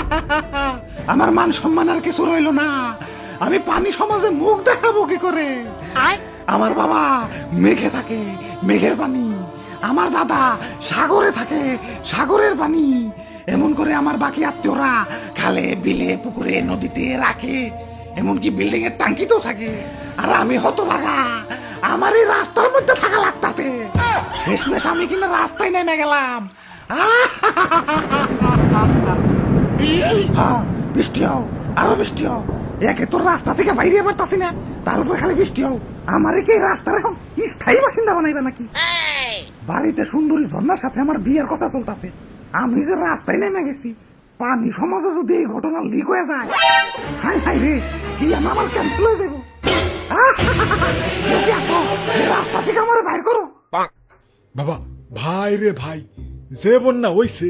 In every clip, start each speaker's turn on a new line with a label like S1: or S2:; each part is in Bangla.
S1: আমার মান সম্মান আর কিছু রইল না। আমি পানি সমাজে মুখ দেখাবো কি করে? আমার বাবা মেঘে থাকে মেঘের পানি আমার দাদা সাগরে থাকে সাগরের পানি এমন করে আমার বাকি আত্মীয়রা খালে বিলে পুকুরে নদীতে রাখে। এমনকি বিল্ডিং এর টাঙ্কিতেও থাকে। আর আমি হতভাগা আমার এই রাস্তার মধ্যে থাকা লাগতাতে শেষমেশ আমি কিনা রাস্তায় নেমে গেলাম। হ্যাঁ, বৃষ্টি হও আরও বৃষ্টি হও। একে তোর রাস্তা থেকে বাইরে পারতাছি না তার উপরে খালি বৃষ্টি হও। আমারে কি রাস্তার এখন স্থায়ী বাসিন্দা বানাইবে নাকি? বাড়িতে সুন্দরী ঝর্ণার সাথে আমার বিয়ের কথা চলতেছে। আমি যে রাস্তায় নেমে গেছি পানি সমাজে যদি এই ঘটনা লিক হয়ে যায় হাই হাই রে বিয়া আমার ক্যান্সেল হয়ে যাব কি আসো রাস্তা থেকে আমার বাইর করো।
S2: বাবা ভাই রে ভাই যে বন্যা হইছে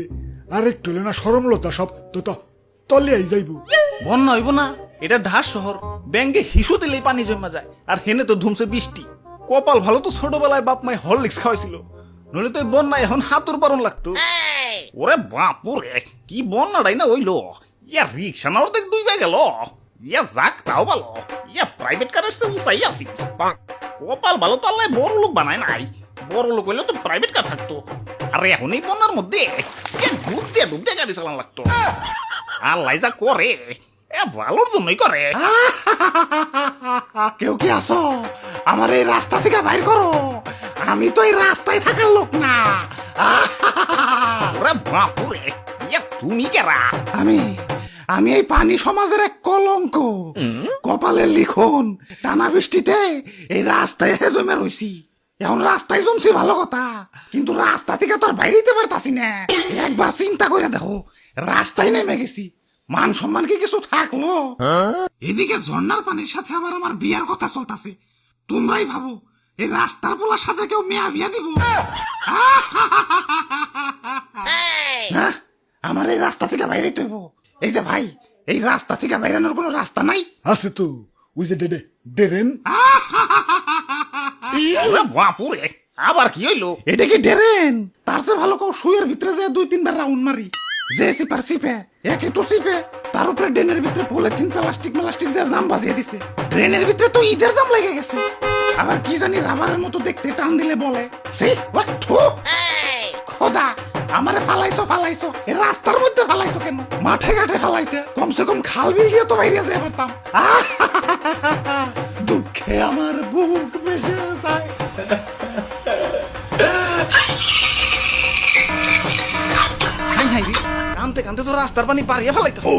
S2: আর একটু হলে না সরমলতা সব তো তো তলিয়াই যাইব।
S3: বন্যা হইব না এটা ঢাস শহর। ব্যাঙ্গে হিসু দিলেই পানি জমা যায় আর হেনে তো ধুমছে বৃষ্টি। কপাল ভালো তো ছোটবেলায় বাপ মাই হরলিক্স খাওয়াইছিল। নইলে তো বন্যা এখন হাতুর পারন লাগতো। ওরে বাপুরে কি বন্যাটাই না হইল? ইয়া রিক্সা না অর্ধেক দুই গেল ইয়া যাক তাও ভালো। ইয়া প্রাইভেট কারের সে উঁচাই আসি কপাল ভালো তো আল্লাহ বড় লোক বানায় নাই। বড় লোক হইলে তো প্রাইভেট কার থাকতো। আর এখন এই বন্যার মধ্যে। ইয়া ডুব দিয়ে ডুব দিয়ে গাড়ি চালান লাগতো। আল্লাহ যা করে। এ ভালোর জন্যই করে।
S1: কেউ কি আসো আমার এই রাস্তা থেকে বাইর করো। আমি তো এই রাস্তায় থাকার লোক না।
S3: ওরে বাপুরে তুমি কেরা?
S1: আমি আমি এই পানি সমাজের এক কলঙ্ক। কপালের লিখন টানা বৃষ্টিতে এই রাস্তায় জমে রইছি। এখন রাস্তায় জমছি ভালো কথা কিন্তু রাস্তা থেকে তো আর বাইরেতে পারতাছি না। একবার চিন্তা করে দেখো রাস্তায় নেমে গেছি মান সম্মান কি কিছু থাকল? এদিকে ঝর্ণার পানির সাথে আবার আমার বিয়ার কথা চলতেছে। তোমরাই ভাবো এই রাস্তার পোলার সাথে কেউ মেয়া বিয়া দিব? হ্যাঁ আমার এই রাস্তা থেকে বাইরে তৈব এই যে ভাই এই রাস্তা থেকে বাইরানোর কোনো রাস্তা নাই?
S2: আছে তো ওই যে ডেডে ডেরেন
S3: বাপুরে আবার কি হইল?
S1: এটা কি ডেরেন? তার চেয়ে ভালো কেউ শুয়ের ভিতরে যে দুই তিনবার রাউন্ড মারি। যে সিপার সিপে একে তো সিপে তার উপরে ড্রেনের ভিতরে পলিথিন প্লাস্টিক প্লাস্টিক যে জাম বাজিয়ে দিছে। ড্রেনের ভিতরে তো ঈদের জাম লেগে গেছে। আবার কি জানি রাবারের মতো দেখতে টান দিলে বলে সে খোদা আমারে ফালাইছো ফালাইছো এ রাস্তার মধ্যে ফালাইছো কেন? মাঠে ঘাটে ফালাইতে কমসে কম খাল বিল দিয়ে তো বাইরে যেতে পারতাম। দুঃখে আমার বুক যায়।
S3: কানতে কানতে তো রাস্তার পানি পারিয়ে ফেলাইতেছে। ও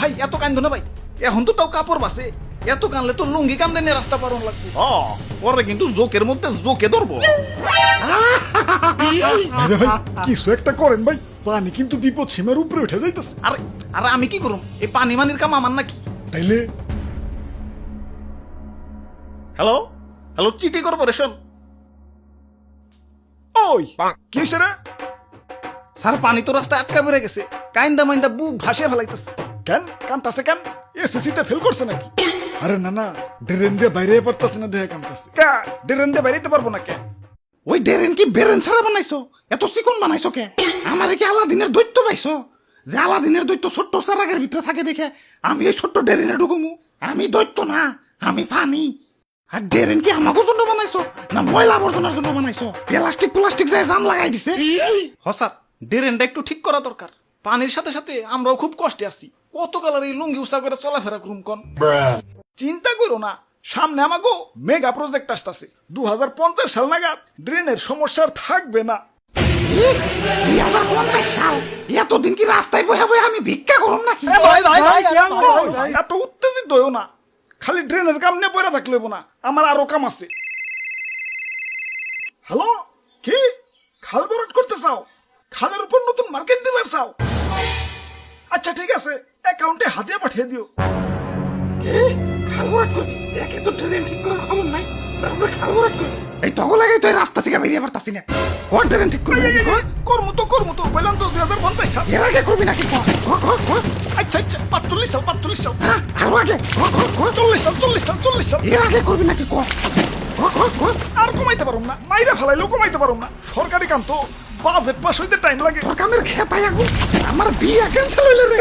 S3: ভাই এত কান্দো না ভাই। এখন তো তাও কাপড় বাসে। এত কানলে তো লুঙ্গি কান্দে নিয়ে রাস্তা পারন লাগবে। হ পরে কিন্তু জোকের মধ্যে জোকে ধরবো।
S2: কিছু একটা করেন ভাই। পানি কিন্তু বিপদ সীমার উপরে উঠে যাইতেছে।
S3: আরে আরে আমি কি করুম? এই পানি মানির কাম আমার নাকি?
S2: তাইলে
S3: হ্যালো হ্যালো চিটি কর্পোরেশন ওই কি হইছে রে? স্যার পানি তো রাস্তায় আটকা পড়ে গেছে। কাইন্দা মাইন্দা বুক ভাসিয়ে ফেলাইতেছে।
S2: কেন? কান্তাছে কেন? এসএসসি তে ফেল করছে নাকি? আরে না না ড্রেন দিয়ে বাইরে পারতাছে না দেহে কান্তাছে।
S3: কা ডেরেন দিয়ে বাইরেতে পারব না কে?
S1: ওই ডেরেন কি বেরেন ছাড়া বানাইছো? এত চিকন বানাইছো কে? আমার কি আলাদিনের দৈত্য পাইছো? যে আলাদিনের দৈত্য ছোট্ট চারাগের ভিতরে থাকে দেখে আমি এই ছোট্ট ডেরেনে ঢুকুমু আমি দৈত্য না আমি পানি। আর ডেরেন কি আমাকে জন্য বানাইছো না ময়লা আবর্জনার জন্য বানাইছো প্লাস্টিক প্লাস্টিক যায় জাম লাগাই দিছে
S3: হসার ডেরেনটা একটু ঠিক করা দরকার পানির সাথে সাথে আমরাও খুব কষ্টে আছি কত কালার এই লুঙ্গি উষা করে চলাফেরা করুম কন চিন্তা করো না সামনে আমাগো মেগা প্রজেক্ট আসতেছে দু সাল নাগাদ ড্রেনের সমস্যা আর থাকবে না
S1: দুই হাজার পঞ্চাশ সাল এতদিন কি রাস্তায় বহে বহে আমি ভিক্ষা করুম নাকি
S3: এত উত্তেজিত হইও না খালি ড্রেনের কাম নিয়ে পড়ে থাকলে না। আমার আরও কাম আছে। হ্যালো? কি? খাল বরট করতে চাও? খালের উপর নতুন মার্কেট দিবে চাও? আচ্ছা ঠিক আছে। অ্যাকাউন্টে হাতে পাঠিয়ে দিও।
S1: এ, খালবরাট করি? একে তো ট্রেন ঠিক করার খবর নাই। তারপরে খালবরাট করি? এই তখন লাগে তো রাস্তা থেকে বেরিয়ে পারতাছি না কোন ট্রেন ঠিক করবি?
S3: কর্ম তো কর্ম তো। বললাম তো দুই হাজার পঞ্চাশ সাল।
S1: এর আগে করবি নাকি?
S3: আচ্ছা আচ্ছা পাঁচচল্লিশ সাল পাঁচচল্লিশ সাল।
S1: হ্যাঁ, আরও আগে?
S3: চল্লিশ সাল চল্লিশ সাল চল্লিশ সাল।
S1: এর আগে করবি নাকি কয়?
S3: আর কমাইতে পারুম না মাইরা ফেলাইলেও কমাইতে পারুম না। সরকারি কাম তো বাজেট পাস হইতে টাইম লাগে।
S1: তোর কামের খেতাই আগুন। আমার বিয়া ক্যান্সেল হইলে রে।